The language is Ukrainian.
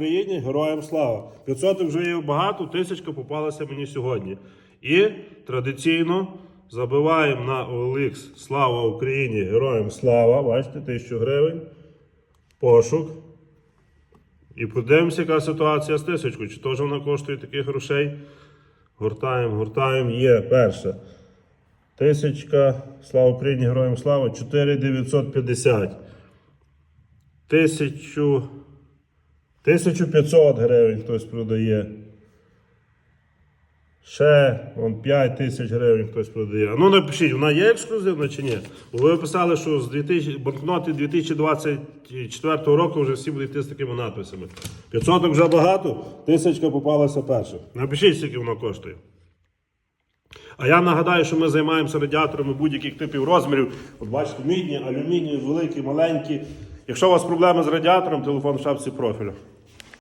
Україні героям слава. 500 вже є багато, тисячка попалася мені сьогодні. І традиційно забиваємо на OLX Слава Україні! Героям слава. Бачите, 1000 гривень. Пошук. І подивимося, яка ситуація з тисячкою. Чи теж вона коштує таких грошей? Гортаємо, гортаємо. Є перша. Тисячка. Слава Україні! Героям слава! 4950. Тисячу. 1500 гривень хтось продає. Ще вон 5 тисяч гривень хтось продає. Ну напишіть, вона є ексклюзивна чи ні? Ви писали, що з 2000, банкноти 2024 року вже всі будуть йти з такими надписами. 500 вже багато, тисячка попалася перша. Напишіть, скільки воно коштує. А я нагадаю, що ми займаємося радіаторами будь-яких типів розмірів. От бачите, мідні, алюмінієві, великі, маленькі. Якщо у вас проблеми з радіатором, телефон в шапці профілю.